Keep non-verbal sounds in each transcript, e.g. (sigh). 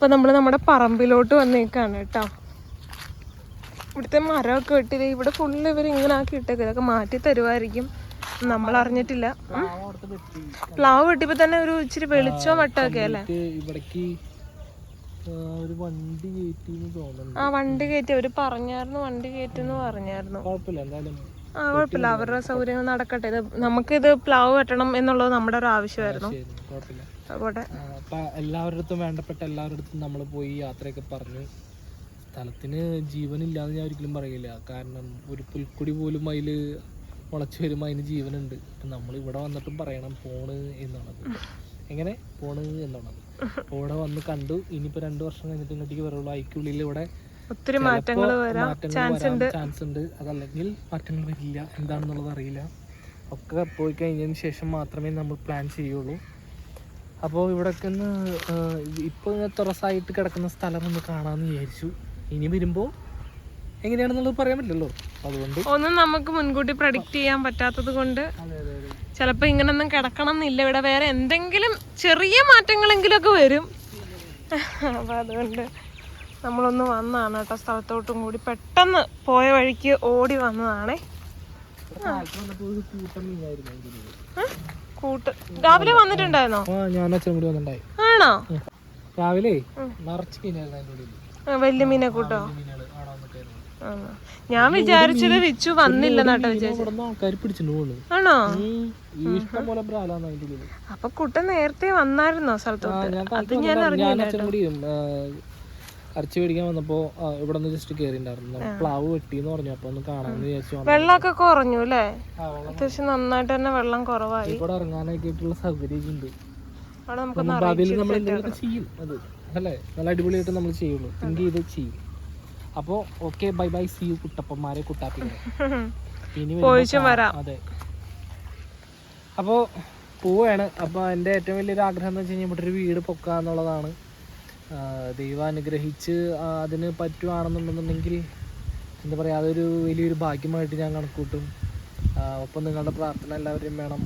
അപ്പൊ നമ്മൾ നമ്മുടെ പറമ്പിലോട്ട് വന്നേക്കാണ് കേട്ടോ. ഇവിടുത്തെ മരമൊക്കെ വെട്ടില്ല ഇവിടെ ഫുള്ള് ഇവർ ഇങ്ങനെ ആക്കി ഇട്ടേക്ക്. ഇതൊക്കെ മാറ്റി തരുമായിരിക്കും നമ്മൾ അറിഞ്ഞിട്ടില്ല. പ്ലാവ് വെട്ടിയപ്പോ തന്നെ ഒരു ഇച്ചിരി വെളിച്ചോ വട്ടമൊക്കെ അല്ലേ? ആ, വണ്ടി കയറ്റി തോന്നുന്നുണ്ട്. ആ വണ്ടി കയറ്റി. അവർ പറഞ്ഞായിരുന്നു വണ്ടി കയറ്റെന്ന് പറഞ്ഞായിരുന്നു. കുഴപ്പമില്ല എന്തായാലും ആ കുഴപ്പമില്ല. അവരുടെ സൗകര്യങ്ങൾ നടക്കട്ടെ. ഇത് നമുക്കിത് പ്ലാവ് വെട്ടണം എന്നുള്ളത് നമ്മുടെ ഒരു ആവശ്യമായിരുന്നു. അപ്പൊ എല്ലാവരുടെ അടുത്തും വേണ്ടപ്പെട്ട എല്ലാവരുടെ അടുത്തും നമ്മൾ പോയി യാത്രയൊക്കെ പറഞ്ഞു സ്ഥലത്തിന് ജീവനില്ലാന്ന് ഞാൻ ഒരിക്കലും പറയില്ല. കാരണം ഒരു പുൽക്കുടി പോലും അതിൽ മുളച്ചു വരുമ്പോൾ അതിന് ജീവനുണ്ട്. നമ്മൾ ഇവിടെ വന്നിട്ടും പറയണം പോണ് എന്നുള്ളത്. എങ്ങനെ? പോണ് എന്നുള്ളത്. ഇവിടെ വന്ന് കണ്ടു. ഇനിയിപ്പോൾ രണ്ട് വർഷം കഴിഞ്ഞിട്ട് ഇങ്ങോട്ടേക്ക് വരുള്ളൂ അതിക്കുള്ളിൽ ഇവിടെ ഒത്തിരി മാറ്റങ്ങൾ വരാം. ചാൻസ് ഉണ്ട്. ചാൻസ് ഉണ്ട് അതല്ലെങ്കിൽ മാറ്റങ്ങൾ വരില്ല എന്താണെന്നുള്ളത് അറിയില്ല. ഒക്കെ പോയി കഴിഞ്ഞതിന് ശേഷം മാത്രമേ നമ്മൾ പ്ലാൻ ചെയ്യുള്ളൂ. അപ്പോൾ ഇവിടെയൊക്കെ ഒന്ന് ഇപ്പോൾ തുറസായിട്ട് കിടക്കുന്ന സ്ഥലം ഒന്ന് കാണാമെന്ന് വിചാരിച്ചു. ഇനി വരുമ്പോൾ എങ്ങനെയാണെന്നുള്ളത് പറയാൻ പറ്റില്ലല്ലോ. അതുകൊണ്ട് ഒന്നും നമുക്ക് മുൻകൂട്ടി പ്രഡിക്റ്റ് ചെയ്യാൻ പറ്റാത്തത് കൊണ്ട് ചിലപ്പോൾ ഇങ്ങനൊന്നും കിടക്കണം എന്നില്ല ഇവിടെ വേറെ എന്തെങ്കിലും ചെറിയ മാറ്റങ്ങളെങ്കിലും ഒക്കെ വരും. അപ്പം അതുകൊണ്ട് നമ്മളൊന്ന് വന്നതാണ് കേട്ടോ സ്ഥലത്തോട്ടും കൂടി. പെട്ടെന്ന് പോയ വഴിക്ക് ഓടി വന്നതാണേ. കൂട്ടം. രാവിലെ വന്നിട്ടുണ്ടായിരുന്നോ? ഞാൻ അച്ഛനും കൂടി വന്നിട്ടുണ്ടായി. ആണോ? രാവിലെ. നിറച്ച് വലിയ മീനെ കൂട്ടോ? ഞാൻ വിചാരിച്ചത് വിച്ചു വന്നില്ല കേട്ടോ വിചാരിച്ചു ആണോ? അപ്പൊ കുട്ടൻ നേരത്തെ വന്നായിരുന്നോ സ്ഥലത്തോട്ട്? ഞാൻ അത് ഞാൻ അറിഞ്ഞില്ല ഇറച്ചി മേടിക്കാൻ വന്നപ്പോ ഇവിടെ ജസ്റ്റ് കേറി പ്ലാവ് വെട്ടി എന്ന് പറഞ്ഞു. അപ്പൊ ഒന്ന് കാണാമെന്ന് വിചാരിച്ചു വെള്ളമൊക്കെ കുറഞ്ഞു അല്ലേ? അത്യാവശ്യം നന്നായിട്ട് തന്നെ വെള്ളം കുറവായി. ഇവിടെ ഇറങ്ങാനായിട്ടുള്ള സൗകര്യം ഉണ്ട് ഭാവിയിൽ നമ്മൾ എന്തെങ്കിലുമൊക്കെ ചെയ്യും അത്. അല്ലേ? നല്ല അടിപൊളിയായിട്ട് നമ്മൾ ചെയ്യുള്ളൂ. തിങ്ക് ചെയ്ത് ചെയ്യും. അപ്പോൾ okay bye bye see you കുട്ടപ്പന്മാരെ കുട്ടാപ്പികളെ. ഇനി. വരാം. അതെ. അപ്പോൾ പോവുകയാണ് അപ്പോൾ എന്റെ ഏറ്റവും വലിയൊരു ആഗ്രഹം എന്ന് വെച്ച് കഴിഞ്ഞാൽ ഇവിടെ ഒരു വീട് പൊക്കുക എന്നുള്ളതാണ് ആ, ദൈവം അനുഗ്രഹിച്ച് അതിന് പറ്റുവാണെന്നുണ്ടെന്നുണ്ടെങ്കിൽ എന്താ പറയുക അതൊരു വലിയൊരു ഭാഗ്യമായിട്ട് ഞാൻ കണക്കൂട്ടും. ഒപ്പം നിങ്ങളുടെ പ്രാർത്ഥന എല്ലാവരെയും വേണം.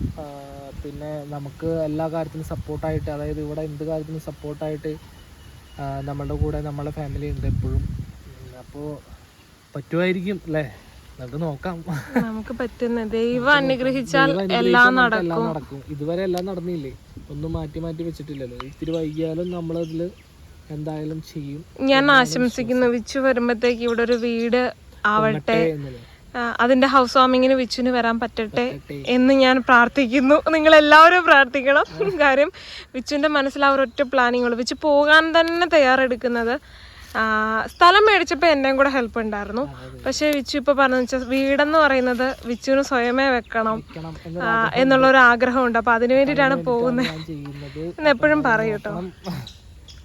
പിന്നെ നമുക്ക് എല്ലാ കാര്യത്തിനും സപ്പോർട്ടായിട്ട് അതായത് ഇവിടെ എന്ത് കാര്യത്തിനും സപ്പോർട്ടായിട്ട് നമ്മളുടെ കൂടെ നമ്മളെ ഫാമിലി ഉണ്ട് എപ്പോഴും. അപ്പോൾ പറ്റുമായിരിക്കും അല്ലേ? നമുക്ക് നോക്കാം. നമുക്ക് പറ്റുന്ന ദൈവം അനുഗ്രഹിച്ചാൽ എല്ലാം നടക്കും. നടക്കും. ഇതുവരെ എല്ലാം നടന്നില്ലേ? ഒന്നും മാറ്റി മാറ്റി വെച്ചിട്ടില്ലല്ലോ. ഇത്തിരി വൈകിയാലും നമ്മളതിൽ എന്തായാലും ചെയ്യും. ഞാൻ ആശംസിക്കുന്നു വിച്ചു വരുമ്പത്തേക്ക് ഇവിടെ ഒരു വീട് ആവട്ടെ. അതിന്റെ ഹൗസ് വാമിങ്ങിന് വിച്ചുവിന് വരാൻ പറ്റട്ടെ. എന്ന് ഞാൻ പ്രാർത്ഥിക്കുന്നു. നിങ്ങൾ എല്ലാവരും പ്രാർത്ഥിക്കണം. (laughs) കാര്യം വിച്ചുവിന്റെ മനസ്സിൽ ആ ഒരൊറ്റ പ്ലാനിങ് ഉള്ളു. വിച്ചു പോകാൻ തന്നെ തയ്യാറെടുക്കുന്നത്. സ്ഥലം മേടിച്ചപ്പോൾ എന്റെയും കൂടെ ഹെൽപ്പ് ഉണ്ടായിരുന്നു. പക്ഷേ വിച്ചു ഇപ്പോൾ പറഞ്ഞു വെച്ചാൽ വീടെന്ന് പറയുന്നത് വിച്ചുവിന് സ്വയമേ വെക്കണം. എന്നുള്ള ഒരു ആഗ്രഹമുണ്ട് അപ്പോൾ അതിനു വേണ്ടിയിട്ടാണ് പോകുന്നത്. എന്ന് എപ്പോഴും പറയും കേട്ടോ കാരണം, ആ, അത്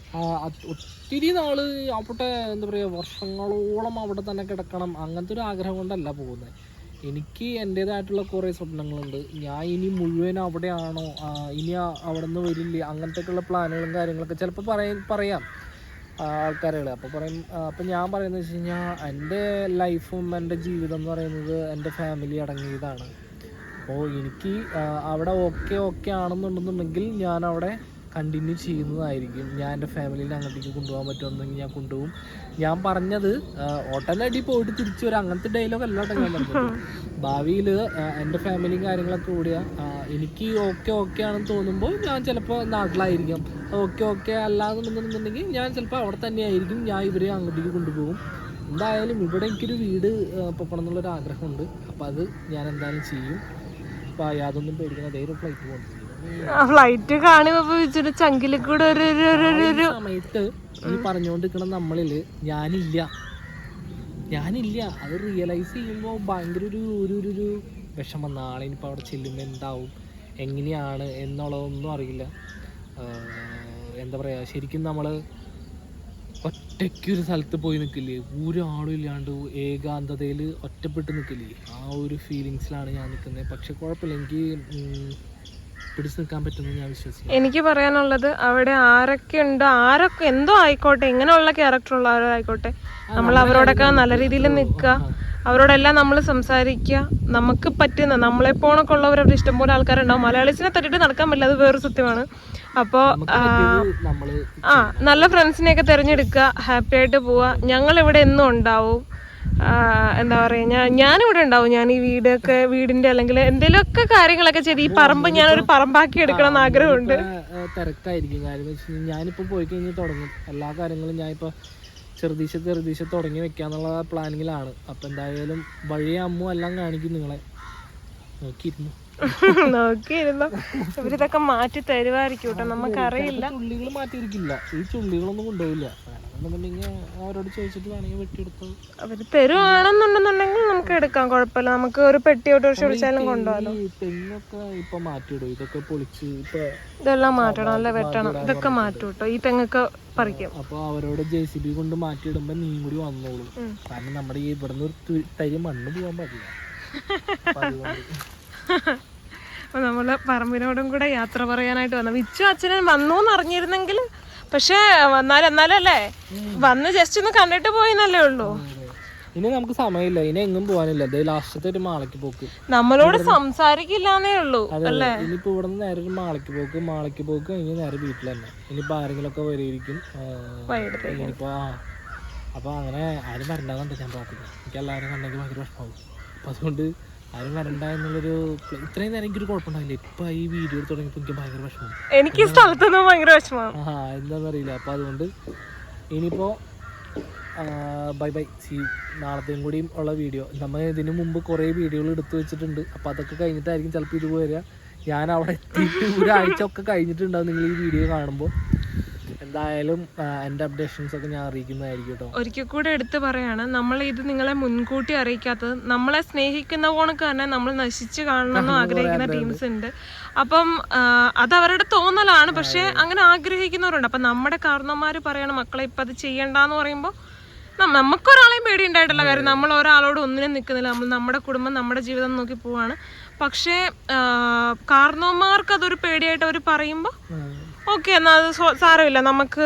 ഒത്തിരി നാൾ അവിടെ എന്താ പറയുക വർഷങ്ങളോളം അവിടെ തന്നെ കിടക്കണം. അങ്ങനത്തെ ഒരു ആഗ്രഹം കൊണ്ടല്ല പോകുന്നത് എനിക്ക് എന്റേതായിട്ടുള്ള കുറേ സ്വപ്നങ്ങളുണ്ട്. ഞാൻ ഇനി മുഴുവൻ അവിടെയാണോ ഇനി അവിടെ നിന്ന് വരില്ലേ അങ്ങനത്തെയൊക്കെയുള്ള പ്ലാനുകളും കാര്യങ്ങളൊക്കെ ചിലപ്പോൾ പറയാൻ പറയാം ആൾക്കാരുകൾ അപ്പോൾ പറയും അപ്പം ഞാൻ പറയുന്നത് വെച്ച് കഴിഞ്ഞാൽ എന്റെ ലൈഫും എന്റെ ജീവിതം എന്ന് പറയുന്നത് എന്റെ ഫാമിലി അടങ്ങിയതാണ്. അപ്പോൾ എനിക്ക് അവിടെ ഓക്കെ ഓക്കെ ആണെന്നുണ്ടെന്നുണ്ടെങ്കിൽ ഞാൻ അവിടെ കണ്ടിന്യൂ ചെയ്യുന്നതായിരിക്കും. ഞാൻ എന്റെ ഫാമിലിയിൽ അങ്ങോട്ടേക്ക് കൊണ്ടുപോകാൻ പറ്റുമെന്നെങ്കിൽ ഞാൻ കൊണ്ടുപോകും. ഞാൻ പറഞ്ഞത് ഓട്ടനടി പോയിട്ട് തിരിച്ചു വരാം. അങ്ങനത്തെ ഡയലോഗ് അല്ല കേട്ടോ ഞാൻ ഭാവിയിൽ എന്റെ ഫാമിലിയും കാര്യങ്ങളൊക്കെ കൂടിയ എനിക്ക് ഓക്കെ ഓക്കെ ആണെന്ന് തോന്നുമ്പോൾ ഞാൻ ചിലപ്പോൾ നാട്ടിലായിരിക്കാം. ഓക്കെ ഓക്കെ അല്ലാന്നുണ്ടെന്നുണ്ടെങ്കിൽ ഞാൻ ചിലപ്പോൾ അവിടെ തന്നെ ആയിരിക്കും ഞാൻ ഇവരെ അങ്ങോട്ടേക്ക് കൊണ്ടുപോകും. എന്തായാലും ഇവിടെ എനിക്കൊരു വീട് പൊക്കണം എന്നുള്ളൊരു ആഗ്രഹമുണ്ട് അപ്പോൾ അത് ഞാൻ എന്തായാലും ചെയ്യും. അപ്പോൾ യാതൊന്നും പേടിക്കുന്ന അതേ ഒരു ഫ്ലൈറ്റ് പോകുന്നു ഫ്ലൈറ്റ് കാണുമ്പോ ചങ്കിൽ കൂടെ ഒരു ഒരു സമയത്ത് ഈ പറഞ്ഞുകൊണ്ടിരിക്കണ നമ്മളിൽ ഞാനില്ല. ഞാനില്ല. അത് റിയലൈസ് ചെയ്യുമ്പോൾ ഭയങ്കര ഒരു ഒരു ഒരു വിഷമം. നാളെ ഇനിയിപ്പോൾ അവിടെ ചെല്ലുമ്പോൾ എന്താവും? എങ്ങനെയാണ് എന്നുള്ളതൊന്നും അറിയില്ല. എന്താ പറയാ ശരിക്കും നമ്മൾ ഒറ്റയ്ക്ക് ഒരു സ്ഥലത്ത് പോയി നിൽക്കില്ലേ? ഒരാളും ഇല്ലാണ്ട് ഏകാന്തതയിൽ ഒറ്റപ്പെട്ട് നിൽക്കില്ലേ? ആ ഒരു ഫീലിങ്സിലാണ് ഞാൻ നിൽക്കുന്നത് പക്ഷെ കുഴപ്പമില്ല. എനിക്ക് പിടിച്ചു നിൽക്കാൻ പറ്റുമെന്ന് ഞാൻ വിശ്വസിക്കുന്നു. എനിക്ക് പറയാനുള്ളത് അവിടെ ആരൊക്കെ ഉണ്ട് ആരൊക്കെ എന്തോ ആയിക്കോട്ടെ എങ്ങനെയുള്ള ക്യാരക്ടർ ഉള്ളവരായിക്കോട്ടെ നമ്മൾ അവരോടൊക്കെ നല്ല രീതിയിൽ നിൽക്കുക. അവരോടെല്ലാം നമ്മൾ സംസാരിക്കുക. നമുക്ക് പറ്റുന്ന നമ്മളെ പോണൊക്കെ ഉള്ളവർ അവിടെ ഇഷ്ടംപോലെ ആൾക്കാരുണ്ടാവും. മലയാളീസിനെ തട്ടിട്ട് നടക്കാൻ പറ്റില്ല അത് വേറൊരു സത്യമാണ്. അപ്പോൾ ആ നല്ല ഫ്രണ്ട്സിനെയൊക്കെ തിരഞ്ഞെടുക്കുക ഹാപ്പി ആയിട്ട് പോവുക. ഞങ്ങൾ ഇവിടെ എന്നും ഉണ്ടാവും. എന്താ പറയുക ഞാൻ ഞാനിവിടെ ഉണ്ടാവും. ഞാൻ ഈ വീടൊക്കെ വീടിന്റെ അല്ലെങ്കിൽ എന്തെങ്കിലുമൊക്കെ കാര്യങ്ങളൊക്കെ ചെയ്ത് ഈ പറമ്പ് ഒരു പറമ്പാക്കി എടുക്കണം എന്ന് ആഗ്രഹമുണ്ട്. തിരക്കായിരിക്കും. കാര്യം ഞാനിപ്പോ പോയി കഴിഞ്ഞ് തുടങ്ങും. എല്ലാ കാര്യങ്ങളും ഞാനിപ്പോ ചെറുതീശ ചെറുതീശ തുടങ്ങി വെക്കാന്നുള്ള പ്ലാനിങ്ങിലാണ്. അപ്പൊ എന്തായാലും വഴി അമ്മു എല്ലാം കാണിക്കും നിങ്ങളെ. നോക്കിയിരുന്നു. (laughs) നോക്കിയിരുന്നു? ഇവരിതൊക്കെ മാറ്റി തരുമായിരിക്കും കേട്ടോ. നമുക്കറിയില്ല. ചുള്ളികൾ മാറ്റിയിരിക്കില്ല. ഈ ചുള്ളികളൊന്നും കൊണ്ടുപോയില്ല അവരോട് ചോദിച്ചിട്ട് വേണമെങ്കിൽ വെട്ടിയെടുത്തു. അവർ തരുവാണെന്നുണ്ടെന്നുണ്ടെങ്കിൽ നമുക്ക് എടുക്കാം. കുഴപ്പമില്ല. നമുക്ക് ഒരു പെട്ടി ഓട്ടോറിക്ഷ വിളിച്ചാലും കൊണ്ടുപോകാലോ. തെങ്ങൊക്കെ ഇപ്പൊ മാറ്റിയിടും? ഇതൊക്കെ പൊളിച്ച് ഇപ്പൊ ഇതെല്ലാം മാറ്റണം. അല്ല വെട്ടണം. ഇതൊക്കെ മാറ്റും കേട്ടോ. ഈ തെങ്ങൊക്കെ പറിക്കും. അപ്പൊ അവരോട് ജെ സി ബി കൊണ്ട് മാറ്റിയിടുമ്പോ നീ കൂടി വന്നോളൂ. കാരണം നമ്മുടെ ഈ ഇവിടുന്ന് ഒരു തരി മണ്ണ് പോകാൻ പാടില്ല. (laughs) അപ്പൊ നമ്മൾ പറമ്പിനോടും കൂടെ യാത്ര പറയാനായിട്ട് വന്നു. വിച്ചു അച്ഛനും വന്നു എന്ന് അറിഞ്ഞിരുന്നെങ്കിൽ പക്ഷേ വന്നാലും എന്നാലും അല്ലേ? വന്ന് ജസ്റ്റ് ഒന്ന് കണ്ടിട്ട് പോയിന്നല്ലേ ഉള്ളൂ. ഇനി നമുക്ക് സമയമില്ല. ഇനി എങ്ങും പോകാനില്ല. ലാസ്റ്റത്തെ ഒരു മാളയ്ക്ക് പോക്ക്. നമ്മളോട് സംസാരിക്കില്ലാന്നേ ഉള്ളൂ അല്ലേ? ഇനിയിപ്പോ ഇവിടെ നിന്ന് നേരെ ഒരു മാളയ്ക്ക് പോക്ക് മാളയ്ക്ക് പോക്ക് ഇനി നേരെ വീട്ടിൽ തന്നെ. ഇനിയിപ്പോ ആരെങ്കിലും ഒക്കെ വരെയിരിക്കും ഇനിയിപ്പോ അപ്പൊ അങ്ങനെ ആരും വരണ്ടാന്നുണ്ട്. ഞാൻ പ്രാർത്ഥിക്കുന്നത് എനിക്ക് എല്ലാവരും കണ്ടെങ്കിൽ ഭയങ്കര വിഷമാവും അപ്പൊ അതുകൊണ്ട് ആരും വരണ്ട എന്നുള്ളൊരു ഇത്രയും നേരം എനിക്കൊരു കുഴപ്പമുണ്ടായില്ല. ഇപ്പൊ ഈ വീഡിയോ തുടങ്ങിയപ്പോൾ എനിക്ക് ഭയങ്കര വിഷമം. എനിക്ക് സ്ഥലത്തൊന്നും ഭയങ്കര വിഷമം. ആ എന്താണെന്നറിയില്ല അപ്പോൾ അതുകൊണ്ട് ഇനിയിപ്പോൾ ബൈ ബൈ സി നാളത്തെയും കൂടിയും ഉള്ള വീഡിയോ നമ്മൾ ഇതിനു മുമ്പ് കുറേ വീഡിയോകൾ എടുത്തു വെച്ചിട്ടുണ്ട്. അപ്പോൾ അതൊക്കെ കഴിഞ്ഞിട്ടായിരിക്കും ചിലപ്പോൾ ഇത് വരിക ഞാൻ അവിടെ എത്തിയിട്ട് ഒരാഴ്ച ഒക്കെ കഴിഞ്ഞിട്ടുണ്ടാവും നിങ്ങൾ ഈ വീഡിയോ കാണുമ്പോൾ. എന്തായാലും എന്റെ എന്റെ അപ്ഡേഷൻസ് ഒക്കെ ഞാൻ അറിയിക്കുന്നതായിരിക്കും കേട്ടോ ഒരിക്കൽ കൂടെ എടുത്തു പറയാണ് നമ്മൾ ഇത് നിങ്ങളെ മുൻകൂട്ടി അറിയിക്കാത്തത്. നമ്മളെ സ്നേഹിക്കുന്ന പോണക്ക് തന്നെ നമ്മൾ നശിച്ച് കാണണമെന്ന് ആഗ്രഹിക്കുന്ന ടീംസ് ഉണ്ട്. അപ്പം അത് അവരുടെ തോന്നലാണ്. പക്ഷെ അങ്ങനെ ആഗ്രഹിക്കുന്നവരുണ്ട്. അപ്പൊ നമ്മുടെ കാരണന്മാര് പറയണം മക്കളെ ഇപ്പം അത് ചെയ്യണ്ടെന്ന് പറയുമ്പോൾ നമുക്കൊരാളെയും പേടിയുണ്ടായിട്ടുള്ള കാര്യം. നമ്മൾ ഒരാളോട് ഒന്നിനും നിൽക്കുന്നില്ല. നമ്മൾ നമ്മുടെ കുടുംബം നമ്മുടെ ജീവിതം നോക്കി പോവാണ്. പക്ഷേ കാരണവന്മാർക്ക് അതൊരു പേടിയായിട്ട് അവർ പറയുമ്പോൾ ഓക്കെ എന്നാൽ അത് സാരമില്ല. നമുക്ക്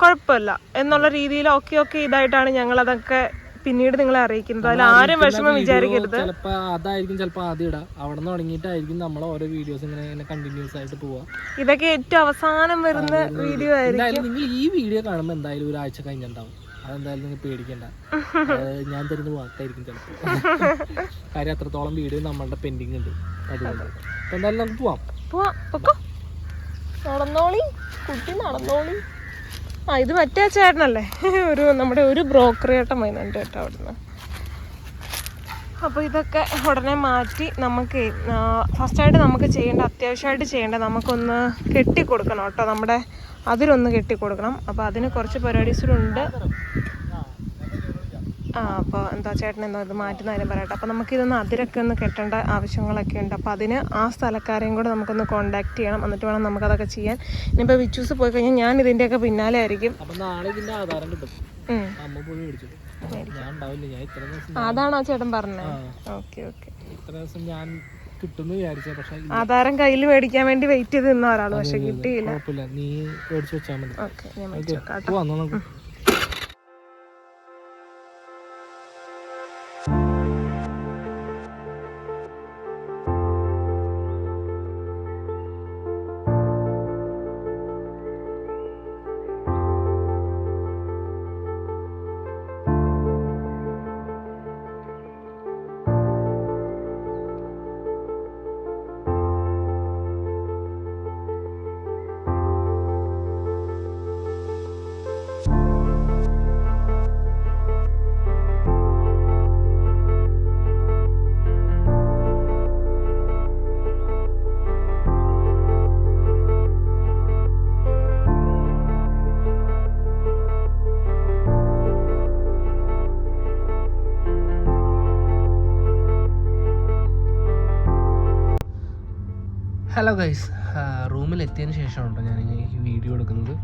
കുഴപ്പമില്ല. എന്നുള്ള രീതിയിൽ ഓക്കെ ഓക്കെ ഇതായിട്ടാണ് ഞങ്ങൾ അതൊക്കെ പിന്നീട് നിങ്ങളെ അറിയിക്കുന്നത്. അതിൽ ആരും വിഷമം വിചാരിക്കരുത്. ചിലപ്പോൾ അതായിരിക്കും ചിലപ്പോൾ ആദ്യം ഇടാം. അവിടെ നിന്ന് തുടങ്ങിയിട്ടായിരിക്കും നമ്മൾ ഓരോ വീഡിയോസ് ഇങ്ങനെ ഇങ്ങനെ കണ്ടിന്യൂസ് ആയിട്ട് പോവാം. ഇതൊക്കെ ഏറ്റവും അവസാനം വരുന്ന വീഡിയോ ആയിരിക്കും. നിങ്ങൾ ഈ വീഡിയോ കാണുമ്പോൾ എന്തായാലും ഒരു ആഴ്ച കഴിഞ്ഞിട്ടുണ്ടാവും. അതെന്തായാലും നിങ്ങൾ പേടിക്കണ്ട. ഞാൻ തരുന്ന വാക്കായിരിക്കും ചിലപ്പോൾ (laughs) കാര്യം അത്രത്തോളം വീഡിയോ നമ്മളുടെ പെൻഡിങ് ഉണ്ട്. അതുകൊണ്ട്. അപ്പം എന്തായാലും നമുക്ക് പോവാം. പോവാം. നടന്നോളി കുട്ടി നടന്നോളി. ആ ഇത് മറ്റേ ചേട്ടനല്ലേ? ഒരു നമ്മുടെ ഒരു ബ്രോക്കർ ചേട്ടൻ വരുന്നുണ്ട് കേട്ടോ അവിടുന്ന്. അപ്പോൾ ഇതൊക്കെ ഉടനെ മാറ്റി നമുക്ക് ഫസ്റ്റായിട്ട് നമുക്ക് ചെയ്യേണ്ട അത്യാവശ്യമായിട്ട് ചെയ്യേണ്ട നമുക്കൊന്ന് കെട്ടിക്കൊടുക്കണം കേട്ടോ. നമ്മുടെ അതിലൊന്ന് കെട്ടിക്കൊടുക്കണം. അപ്പോൾ അതിന് കുറച്ച് പരിപാടീസിലുണ്ട് ആ അപ്പോൾ എന്താ ചേട്ടൻ എന്താ ഇത് മാറ്റുന്ന കാര്യം പറയട്ടെ. അപ്പോൾ നമുക്കിതൊന്ന് അതിരൊക്കെ ഒന്ന് കെട്ടേണ്ട ആവശ്യങ്ങളൊക്കെ ഉണ്ട്. അപ്പോൾ അതിന് ആ സ്ഥലക്കാരെയും കൂടെ നമുക്കൊന്ന് കോൺടാക്ട് ചെയ്യണം. എന്നിട്ട് വേണം നമുക്കതൊക്കെ ചെയ്യാൻ. ഇനിയിപ്പോൾ വിച്ചൂസ് പോയി കഴിഞ്ഞാൽ ഞാൻ ഇതിന്റെയൊക്കെ പിന്നാലെ ആയിരിക്കും. അതാണോ ചേട്ടൻ പറഞ്ഞത്. Okay okay. ആധാരം കയ്യിൽ മേടിക്കാൻ വേണ്ടി വെയിറ്റ് ചെയ്ത് നിന്ന ഒരാൾ പക്ഷെ കിട്ടിയില്ല. ഓക്കെ ഞാൻ ഹലോ ഗൈസ് റൂമിലെത്തിയതിന് ശേഷമാണ് കേട്ടോ ഞാൻ ഈ വീഡിയോ എടുക്കുന്നത്.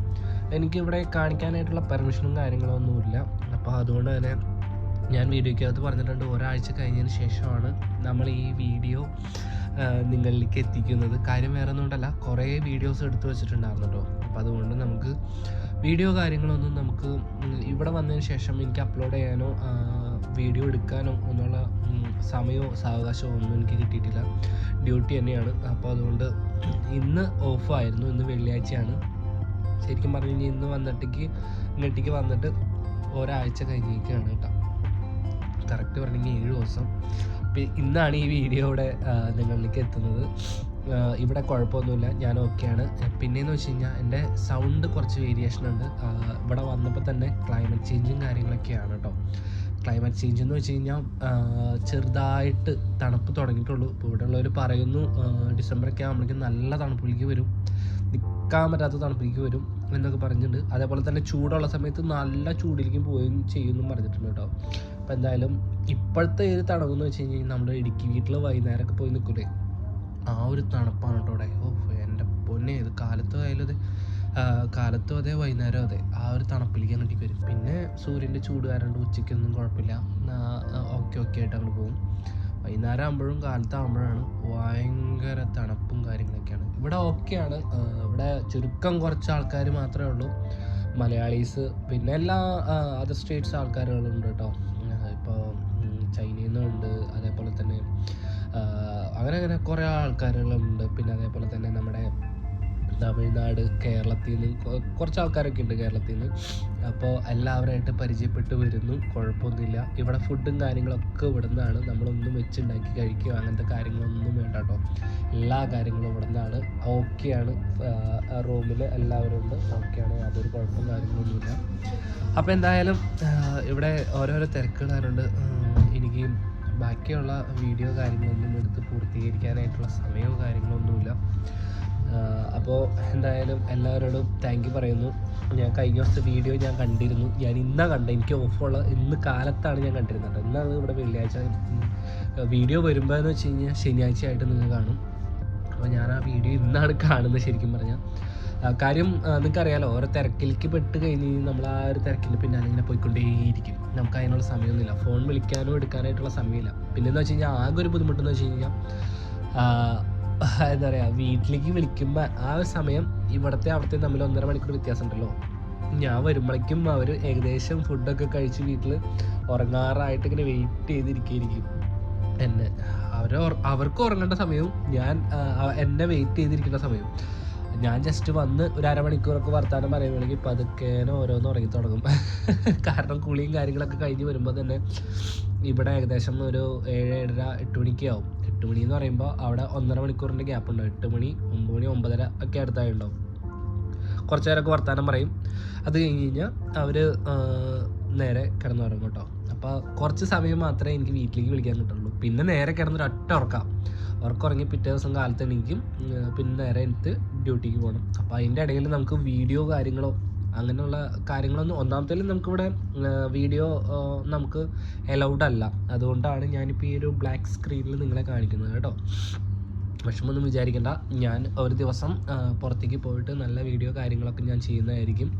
എനിക്കിവിടെ കാണിക്കാനായിട്ടുള്ള പെർമിഷനും കാര്യങ്ങളോ ഒന്നുമില്ല അപ്പോൾ അതുകൊണ്ട് തന്നെ ഞാൻ വീഡിയോയ്ക്കകത്ത് പറഞ്ഞിട്ടുണ്ട് ഒരാഴ്ച കഴിഞ്ഞതിന് ശേഷമാണ് നമ്മൾ ഈ വീഡിയോ നിങ്ങളിലേക്ക് എത്തിക്കുന്നത്. കാര്യം വേറെ ഒന്നും കൊണ്ടല്ല കുറേ വീഡിയോസ് എടുത്തു വെച്ചിട്ടുണ്ടായിരുന്നു കേട്ടോ അപ്പോൾ അതുകൊണ്ട് നമുക്ക് വീഡിയോ കാര്യങ്ങളൊന്നും നമുക്ക് ഇവിടെ വന്നതിന് ശേഷം എനിക്ക് അപ്ലോഡ് ചെയ്യാനോ വീഡിയോ എടുക്കാനോ ഒന്നുള്ള സമയമോ സാവകാശമോ ഒന്നും എനിക്ക് കിട്ടിയിട്ടില്ല. ഡ്യൂട്ടി തന്നെയാണ്. അപ്പോൾ അതുകൊണ്ട് ഇന്ന് ഓഫായിരുന്നു. ഇന്ന് വെള്ളിയാഴ്ചയാണ്. ശരിക്കും പറഞ്ഞു കഴിഞ്ഞാൽ ഇന്ന് വന്നിട്ടേക്ക് ഇങ്ങോട്ടേക്ക് വന്നിട്ട് ഒരാഴ്ച കഴിഞ്ഞിരിക്കുകയാണ് കേട്ടോ. കറക്റ്റ് പറഞ്ഞെങ്കിൽ ഏഴ് ദിവസം. ഇന്നാണ് ഈ വീഡിയോ ഇവിടെ നിങ്ങളിലേക്ക് എത്തുന്നത്. ഇവിടെ കുഴപ്പമൊന്നുമില്ല. ഞാൻ ഓക്കെയാണ്. പിന്നെയെന്ന് വെച്ച് കഴിഞ്ഞാൽ എന്റെ സൗണ്ട് കുറച്ച് വേരിയേഷൻ ഉണ്ട്. ഇവിടെ വന്നപ്പോൾ തന്നെ ക്ലൈമറ്റ് ചേഞ്ചും കാര്യങ്ങളൊക്കെയാണ് കേട്ടോ. ക്ലൈമറ്റ് ചേഞ്ച് എന്ന് വെച്ച് കഴിഞ്ഞാൽ ചെറുതായിട്ട് തണുപ്പ് തുടങ്ങിയിട്ടുള്ളൂ. ഇപ്പോൾ ഇവിടെ ഉള്ളവർ പറയുന്നു ഡിസംബറൊക്കെ ആകുമ്പോഴേക്കും നല്ല തണുപ്പിലേക്ക് വരും. നിൽക്കാൻ പറ്റാത്ത തണുപ്പിലേക്ക് വരും എന്നൊക്കെ പറഞ്ഞിട്ടുണ്ട്. അതേപോലെ തന്നെ ചൂടുള്ള സമയത്ത് നല്ല ചൂടിലേക്ക് പോവുകയും ചെയ്യുമെന്നും പറഞ്ഞിട്ടുണ്ട് കേട്ടോ. അപ്പോൾ എന്തായാലും ഇപ്പോഴത്തെ ഏത് എന്ന് വെച്ച് കഴിഞ്ഞാൽ നമ്മുടെ ഇടുക്കി വീട്ടിൽ വൈകുന്നേരമൊക്കെ പോയി നിൽക്കൂലേ? ആ ഒരു തണുപ്പാണ് കേട്ടോ അവിടെ ഓ എന്റെ പൊന്നെ ഇത് കാലത്തും ആയാലും അതെ. കാലത്തും അതെ വൈകുന്നേരം അതെ. ആ ഒരു തണുപ്പിലേക്ക് അങ്ങോട്ടേക്ക് വരും. സൂര്യന്റെ ചൂട് കാരണം ഉച്ചയ്ക്കൊന്നും കുഴപ്പമില്ല. ഓക്കെ ഓക്കെ ആയിട്ട് അങ്ങോട്ട് പോകും. വൈകുന്നേരം ആകുമ്പോഴും കാലത്താകുമ്പോഴാണ് ഭയങ്കര തണുപ്പും കാര്യങ്ങളൊക്കെയാണ്. ഇവിടെ ഓക്കെയാണ് ഇവിടെ ചുരുക്കം കുറച്ച് ആൾക്കാർ മാത്രമേ ഉള്ളൂ. മലയാളീസ് പിന്നെ എല്ലാ അതർ സ്റ്റേറ്റ്സ് ആൾക്കാരുകളുണ്ട് കേട്ടോ. ഇപ്പോൾ ചൈനയിൽ നിന്നുണ്ട് അതേപോലെ തന്നെ അങ്ങനെ അങ്ങനെ കുറേ ആൾക്കാരുകളുണ്ട്. പിന്നെ അതേപോലെ തന്നെ നമ്മുടെ തമിഴ്നാട് കേരളത്തിൽ നിന്ന് കുറച്ച് ആൾക്കാരൊക്കെ ഉണ്ട് കേരളത്തിൽ. നിന്ന് അപ്പോൾ എല്ലാവരുമായിട്ട് പരിചയപ്പെട്ട് വരുന്നു. കുഴപ്പമൊന്നുമില്ല. ഇവിടെ ഫുഡും കാര്യങ്ങളൊക്കെ ഇവിടെ നിന്നാണ് നമ്മളൊന്നും വെച്ചുണ്ടാക്കി കഴിക്കുക അങ്ങനത്തെ കാര്യങ്ങളൊന്നും വേണ്ട കേട്ടോ. എല്ലാ കാര്യങ്ങളും ഇവിടെ നിന്നാണ് ഓക്കെയാണ് റൂമിൽ എല്ലാവരും ഉണ്ട്. ഓക്കെയാണ്. യാതൊരു കുഴപ്പവും കാര്യങ്ങളൊന്നുമില്ല. അപ്പോൾ എന്തായാലും ഇവിടെ ഓരോരോ തിരക്കുകളാരുണ്ട് എനിക്ക് ബാക്കിയുള്ള വീഡിയോ കാര്യങ്ങളൊന്നും എടുത്ത് പൂർത്തീകരിക്കാനായിട്ടുള്ള സമയമോ കാര്യങ്ങളൊന്നുമില്ല. അപ്പോൾ എന്തായാലും എല്ലാവരോടും താങ്ക് യു പറയുന്നു. ഞാൻ കഴിഞ്ഞ ദിവസത്തെ വീഡിയോ ഞാൻ കണ്ടിരുന്നു. ഞാൻ ഇന്നാ കണ്ടത്. എനിക്ക് ഓഫുള്ള ഇന്ന് കാലത്താണ് ഞാൻ കണ്ടിരുന്നത്. ഇന്നാണ് ഇവിടെ വെള്ളിയാഴ്ച. വീഡിയോ വരുമ്പോൾ എന്ന് വെച്ച് കഴിഞ്ഞാൽ ശനിയാഴ്ച ആയിട്ട് നിങ്ങൾ കാണും. അപ്പോൾ ഞാൻ ആ വീഡിയോ ഇന്നാണ് കാണുന്നത് ശരിക്കും പറഞ്ഞാൽ കാര്യം നിങ്ങൾക്കറിയാലോ ഓരോ തിരക്കിലേക്ക് പെട്ട് കഴിഞ്ഞ് നമ്മൾ ആ ഒരു തിരക്കിന്റെ പിന്നാലെ ഇങ്ങനെ പോയിക്കൊണ്ടേയിരിക്കും. നമുക്ക് അതിനുള്ള സമയമൊന്നുമില്ല. ഫോൺ വിളിക്കാനോ എടുക്കാനായിട്ടുള്ള സമയമില്ല. പിന്നെ എന്ന് വെച്ച് കഴിഞ്ഞാൽ ആകെ ഒരു ബുദ്ധിമുട്ടെന്ന് വെച്ച് കഴിഞ്ഞാൽ (laughs) എന്താ പറയുക വീട്ടിലേക്ക് വിളിക്കുമ്പോൾ ആ ഒരു സമയം ഇവിടത്തെ അവിടുത്തെ തമ്മിൽ ഒന്നര മണിക്കൂർ വ്യത്യാസം ഉണ്ടല്ലോ ഞാൻ വരുമ്പോഴേക്കും അവർ ഏകദേശം ഫുഡൊക്കെ കഴിച്ച് വീട്ടിൽ ഉറങ്ങാറായിട്ട് ഇങ്ങനെ വെയിറ്റ് ചെയ്തിരിക്കുകയായിരിക്കും എന്നെ അവർ അവർക്ക് ഉറങ്ങേണ്ട സമയവും ഞാൻ എന്നെ വെയിറ്റ് ചെയ്തിരിക്കുന്ന സമയവും. ഞാൻ ജസ്റ്റ് വന്ന് ഒരു അരമണിക്കൂറൊക്കെ വർത്താനം പറയുകയാണെങ്കിൽ പതുക്കേനെ ഓരോന്ന് ഉറങ്ങി തുടങ്ങും (laughs) കാരണം കുളിയും കാര്യങ്ങളൊക്കെ കഴിഞ്ഞ് വരുമ്പോൾ തന്നെ ഇവിടെ ഏകദേശം ഒരു ഏഴ് ഏഴര എട്ട് മണിക്ക് ആവും. എട്ട് മണി എന്ന് പറയുമ്പോൾ അവിടെ ഒന്നര മണിക്കൂറിന്റെ ഗ്യാപ്പ് ഉണ്ടാവും എട്ട് മണി ഒമ്പത് മണി ഒമ്പതര ഒക്കെ അടുത്തായി ഉണ്ടാവും കുറച്ച് നേരമൊക്കെ വർത്താനം പറയും. അത് കഴിഞ്ഞ് കഴിഞ്ഞാൽ അവർ നേരെ കിടന്നുറങ്ങും കേട്ടോ. അപ്പോൾ കുറച്ച് സമയം മാത്രമേ എനിക്ക് വീട്ടിലേക്ക് വിളിക്കാൻ കിട്ടുള്ളൂ. പിന്നെ നേരെ കിടന്നൊരു ഒറ്റ ഉറക്കാം. ഉറക്കുറങ്ങി പിറ്റേ ദിവസം കാലത്ത് എണീക്കും പിന്നെ നേരെ എനിക്ക് ഡ്യൂട്ടിക്ക് പോകണം അപ്പോൾ അതിന്റെ ഇടയിൽ നമുക്ക് വീഡിയോ കാര്യങ്ങളോ അങ്ങനെയുള്ള കാര്യങ്ങളൊന്നും ഒന്നാമത്തേലും നമുക്കിവിടെ വീഡിയോ നമുക്ക് അലൗഡ് അല്ല. അതുകൊണ്ടാണ് ഞാനിപ്പോൾ ഈ ഒരു ബ്ലാക്ക് സ്ക്രീനിൽ നിങ്ങളെ കാണിക്കുന്നത് കേട്ടോ. വിഷമൊന്നും വിചാരിക്കേണ്ട. ഞാൻ ഒരു ദിവസം പുറത്തേക്ക് പോയിട്ട് നല്ല വീഡിയോ കാര്യങ്ങളൊക്കെ ഞാൻ ചെയ്യുന്നതായിരിക്കും.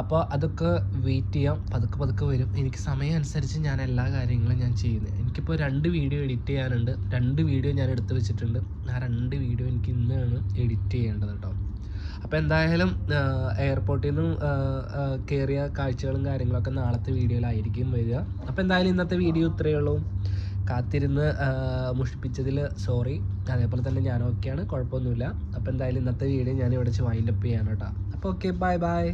അപ്പോൾ അതൊക്കെ വെയിറ്റ് ചെയ്യാം. പതുക്കെ പതുക്കെ വരും. എനിക്ക് സമയം അനുസരിച്ച് ഞാൻ എല്ലാ കാര്യങ്ങളും ഞാൻ ചെയ്യുന്നത് എനിക്കിപ്പോൾ രണ്ട് വീഡിയോ എഡിറ്റ് ചെയ്യാനുണ്ട്. രണ്ട് വീഡിയോ ഞാൻ എടുത്ത് വെച്ചിട്ടുണ്ട്. ആ രണ്ട് വീഡിയോ എനിക്ക് ഇന്നാണ് എഡിറ്റ് ചെയ്യേണ്ടത് കേട്ടോ അപ്പോൾ എന്തായാലും എയർപോർട്ടിൽ നിന്നും കയറിയ കാഴ്ചകളും കാര്യങ്ങളൊക്കെ നാളത്തെ വീഡിയോയിലായിരിക്കും വരിക. അപ്പോൾ എന്തായാലും ഇന്നത്തെ വീഡിയോ ഇത്രയേ ഉള്ളൂ. കാത്തിരുന്ന് മുഷിപ്പിച്ചതിൽ സോറി അതേപോലെ തന്നെ ഞാൻ ഓക്കെയാണ് കുഴപ്പമൊന്നുമില്ല. അപ്പോൾ എന്തായാലും ഇന്നത്തെ വീഡിയോ ഞാൻ ഇവിടെ വെച്ച് വൈൻഡപ്പ് ചെയ്യാൻ അപ്പോൾ ഓക്കെ ബൈ ബൈ